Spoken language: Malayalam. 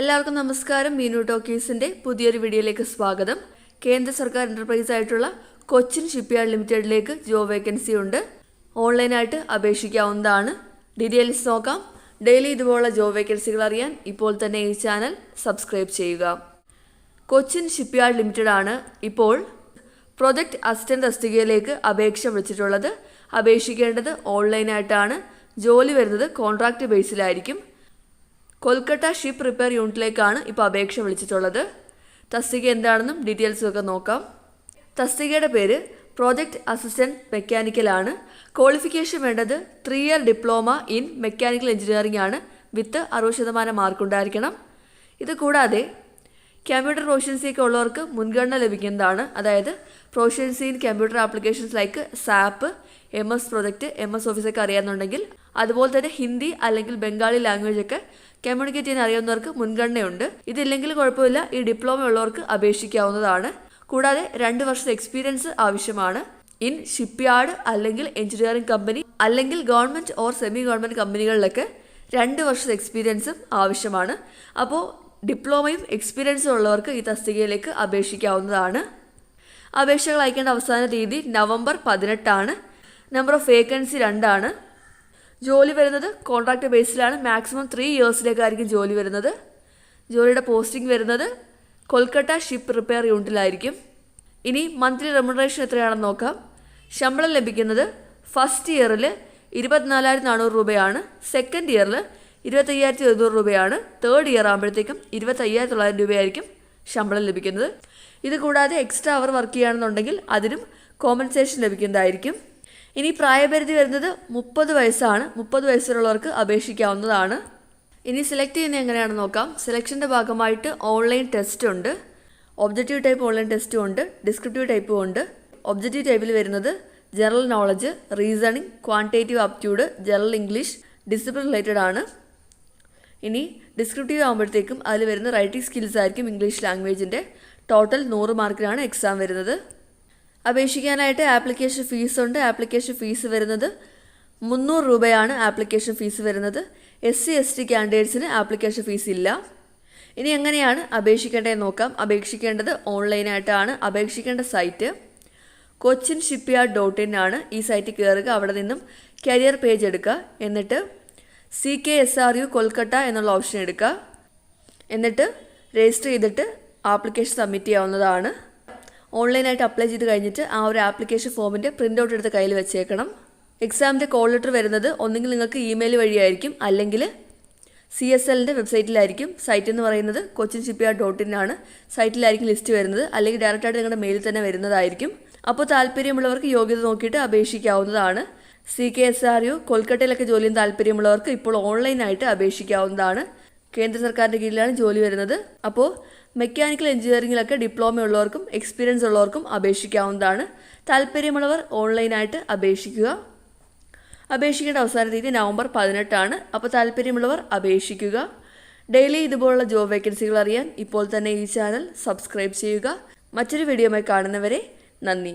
എല്ലാവർക്കും നമസ്കാരം. മീനു ടോക്കീസിന്റെ പുതിയൊരു വീഡിയോയിലേക്ക് സ്വാഗതം. കേന്ദ്ര സർക്കാർ എന്റർപ്രൈസ് ആയിട്ടുള്ള കൊച്ചിൻ ഷിപ്പ്യാർഡ് ലിമിറ്റഡിലേക്ക് ജോബ് വേക്കൻസി ഉണ്ട്. ഓൺലൈനായിട്ട് അപേക്ഷിക്കാവുന്നതാണ്. ഡീറ്റെയിൽസ് നോക്കാം. ഡെയിലി ഇതുപോലുള്ള ജോബ് വേക്കൻസികൾ അറിയാൻ ഇപ്പോൾ തന്നെ ഈ ചാനൽ സബ്സ്ക്രൈബ് ചെയ്യുക. കൊച്ചിൻ ഷിപ്പ്യാർഡ് ലിമിറ്റഡ് ആണ് ഇപ്പോൾ പ്രൊജക്ട് അസിസ്റ്റന്റ് തസ്തികയിലേക്ക് അപേക്ഷ വിളിച്ചിട്ടുള്ളത്. അപേക്ഷിക്കേണ്ടത് ഓൺലൈനായിട്ടാണ് ജോലി വരുന്നത് കോൺട്രാക്ട് ബേസിലായിരിക്കും കൊൽക്കത്ത ഷിപ്പ് റിപ്പയർ യൂണിറ്റിലേക്കാണ് ഇപ്പോൾ അപേക്ഷ വിളിച്ചിട്ടുള്ളത്. തസ്തിക എന്താണെന്നും ഡീറ്റെയിൽസും ഒക്കെ നോക്കാം. തസ്തികയുടെ പേര് പ്രോജക്റ്റ് അസിസ്റ്റന്റ് മെക്കാനിക്കലാണ് ക്വാളിഫിക്കേഷൻ വേണ്ടത് three year diploma in mechanical engineering ആണ്. വിത്ത് അറുപത് ശതമാനം മാർക്കുണ്ടായിരിക്കണം ഇത് കൂടാതെ കമ്പ്യൂട്ടർ പ്രൊഫഷൻസി ഒക്കെ ഉള്ളവർക്ക് മുൻഗണന ലഭിക്കുന്നതാണ്. അതായത് proficiency in computer applications like SAP M S project M S ഓഫീസൊക്കെ അറിയാമെന്നുണ്ടെങ്കിൽ അതുപോലെ തന്നെ ഹിന്ദി അല്ലെങ്കിൽ ബംഗാളി ലാംഗ്വേജ് ഒക്കെ കമ്മ്യൂണിക്കേറ്റ് ചെയ്യാൻ അറിയാവുന്നവർക്ക് മുൻഗണനയുണ്ട്. ഇതില്ലെങ്കിൽ കുഴപ്പമില്ല ഈ ഡിപ്ലോമ ഉള്ളവർക്ക് അപേക്ഷിക്കാവുന്നതാണ്. കൂടാതെ രണ്ട് വർഷത്തെ എക്സ്പീരിയൻസ് ആവശ്യമാണ്. ഇൻ ഷിപ്പ്യാർഡ് അല്ലെങ്കിൽ എഞ്ചിനീയറിംഗ് കമ്പനി അല്ലെങ്കിൽ ഗവൺമെന്റ് ഓർ സെമി ഗവൺമെന്റ് കമ്പനികളിലൊക്കെ രണ്ട് വർഷത്തെ എക്സ്പീരിയൻസും ആവശ്യമാണ്. അപ്പോൾ ഡിപ്ലോമയും എക്സ്പീരിയൻസും ഉള്ളവർക്ക് ഈ തസ്തികയിലേക്ക് അപേക്ഷിക്കാവുന്നതാണ്. അപേക്ഷകൾ അയക്കേണ്ട അവസാന തീയതി നവംബർ പതിനെട്ടാണ്. നമ്പർ ഓഫ് വേക്കൻസി രണ്ടാണ്. ജോലി വരുന്നത് കോൺട്രാക്ട് ബേസിലാണ് മാക്സിമം ത്രീ ഇയേഴ്സിലേക്കായിരിക്കും ജോലി വരുന്നത്. ജോലിയുടെ പോസ്റ്റിംഗ് വരുന്നത് കൊൽക്കട്ട ഷിപ്പ് റിപ്പയർ യൂണിറ്റിലായിരിക്കും ഇനി മന്ത്ലി റെമുനറേഷൻ എത്രയാണെന്ന് നോക്കാം. ശമ്പളം ലഭിക്കുന്നത് ഫസ്റ്റ് ഇയറിൽ ഇരുപത്തിനാലായിരത്തി നാനൂറ് രൂപയാണ്. സെക്കൻഡ് ഇയറിൽ ഇരുപത്തയ്യായിരത്തി എഴുന്നൂറ് രൂപയാണ്. തേർഡ് ഇയർ ആകുമ്പോഴത്തേക്കും ഇരുപത്തയ്യായിരത്തി തൊള്ളായിരം രൂപയായിരിക്കും ശമ്പളം ലഭിക്കുന്നത്. ഇത് കൂടാതെ എക്സ്ട്രാ അവർ വർക്ക് ചെയ്യുകയാണെന്നുണ്ടെങ്കിൽ അതിനും കോമ്പൻസേഷൻ ലഭിക്കുന്നതായിരിക്കും. ഇനി പ്രായപരിധി വരുന്നത് മുപ്പത് വയസ്സാണ്. മുപ്പത് വയസ്സിലുള്ളവർക്ക് അപേക്ഷിക്കാവുന്നതാണ്. ഇനി സെലക്ട് ചെയ്യുന്നത് എങ്ങനെയാണ് നോക്കാം. സെലക്ഷന്റെ ഭാഗമായിട്ട് ഓൺലൈൻ ടെസ്റ്റ് ഉണ്ട്. ഒബ്ജക്റ്റീവ് ടൈപ്പ് ഓൺലൈൻ ടെസ്റ്റും ഉണ്ട്. ഡിസ്ക്രിപ്റ്റീവ് ടൈപ്പും ഉണ്ട്. ഒബ്ജക്റ്റീവ് ടൈപ്പിൽ വരുന്നത് general knowledge reasoning quantitative aptitude general English discipline related ആണ്. ഇനി ഡിസ്ക്രിപ്റ്റീവ് ആകുമ്പോഴത്തേക്കും അതിൽ വരുന്ന റൈറ്റിംഗ് സ്കിൽസ് ആയിരിക്കും ഇംഗ്ലീഷ് ലാംഗ്വേജിന്റെ ടോട്ടൽ നൂറ് മാർക്കിനാണ് എക്സാം വരുന്നത്. അപേക്ഷിക്കാനായിട്ട് ആപ്ലിക്കേഷൻ ഫീസ് ഉണ്ട് ആപ്ലിക്കേഷൻ ഫീസ് വരുന്നത് മുന്നൂറ് രൂപയാണ് ആപ്ലിക്കേഷൻ ഫീസ് വരുന്നത്. എസ് സി എസ് ടി കാൻഡിഡേറ്റ്സിന് ആപ്ലിക്കേഷൻ ഫീസ് ഇല്ല. ഇനി എങ്ങനെയാണ് അപേക്ഷിക്കേണ്ടതെന്ന് നോക്കാം. അപേക്ഷിക്കേണ്ടത് ഓൺലൈനായിട്ടാണ്. അപേക്ഷിക്കേണ്ട site Cochin shipyard dot in ആണ്. ഈ സൈറ്റിൽ കയറുക. അവിടെ നിന്നും കരിയർ പേജ് എടുക്കുക. എന്നിട്ട് C K S R U Kolkata എന്നുള്ള ഓപ്ഷൻ എടുക്കുക. എന്നിട്ട് രജിസ്റ്റർ ചെയ്തിട്ട് ആപ്ലിക്കേഷൻ സബ്മിറ്റ് ചെയ്യാവുന്നതാണ്. ഓൺലൈനായിട്ട് അപ്ലൈ ചെയ്ത് കഴിഞ്ഞിട്ട് ആ ഒരു ആപ്ലിക്കേഷൻ ഫോമിന്റെ പ്രിന്റ് ഔട്ട് എടുത്ത് കയ്യിൽ വെച്ചേക്കണം. എക്സാമിന്റെ കോൾ ലെറ്റർ വരുന്നത് ഒന്നുകിൽ നിങ്ങൾക്ക് ഇമെയിൽ വഴിയായിരിക്കും അല്ലെങ്കിൽ സി എസ് എല്ലിന്റെ വെബ്സൈറ്റിലായിരിക്കും. സൈറ്റ് എന്ന് പറയുന്നത് കൊച്ചിൻ ഷിപ്പ്യാർഡ് ഡോട്ട് ഇൻ ആണ്. സൈറ്റിലായിരിക്കും ലിസ്റ്റ് വരുന്നത് അല്ലെങ്കിൽ ഡയറക്റ്റായിട്ട് നിങ്ങളുടെ മെയിലിൽ തന്നെ വരുന്നതായിരിക്കും. അപ്പോൾ താല്പര്യമുള്ളവർക്ക് യോഗ്യത നോക്കിയിട്ട് അപേക്ഷിക്കാവുന്നതാണ്. C K S R U കൊൽക്കട്ടയിലൊക്കെ ജോലിയും താല്പര്യമുള്ളവർക്ക് ഇപ്പോൾ ഓൺലൈനായിട്ട് അപേക്ഷിക്കാവുന്നതാണ്. കേന്ദ്ര സർക്കാരിന്റെ കീഴിലാണ് ജോലി വരുന്നത്. അപ്പോൾ മെക്കാനിക്കൽ എഞ്ചിനീയറിംഗിലൊക്കെ ഡിപ്ലോമ ഉള്ളവർക്കും എക്സ്പീരിയൻസ് ഉള്ളവർക്കും അപേക്ഷിക്കാവുന്നതാണ്. താല്പര്യമുള്ളവർ ഓൺലൈനായിട്ട് അപേക്ഷിക്കുക. അപേക്ഷിക്കേണ്ട അവസാന തീയതി നവംബർ പതിനെട്ടാണ്. അപ്പോൾ താല്പര്യമുള്ളവർ അപേക്ഷിക്കുക. ഡെയിലി ഇതുപോലുള്ള ജോബ് വേക്കൻസികൾ അറിയാൻ ഇപ്പോൾ തന്നെ ഈ ചാനൽ സബ്സ്ക്രൈബ് ചെയ്യുക. മറ്റൊരു വീഡിയോയുമായി കാണുന്നവരെ നന്ദി.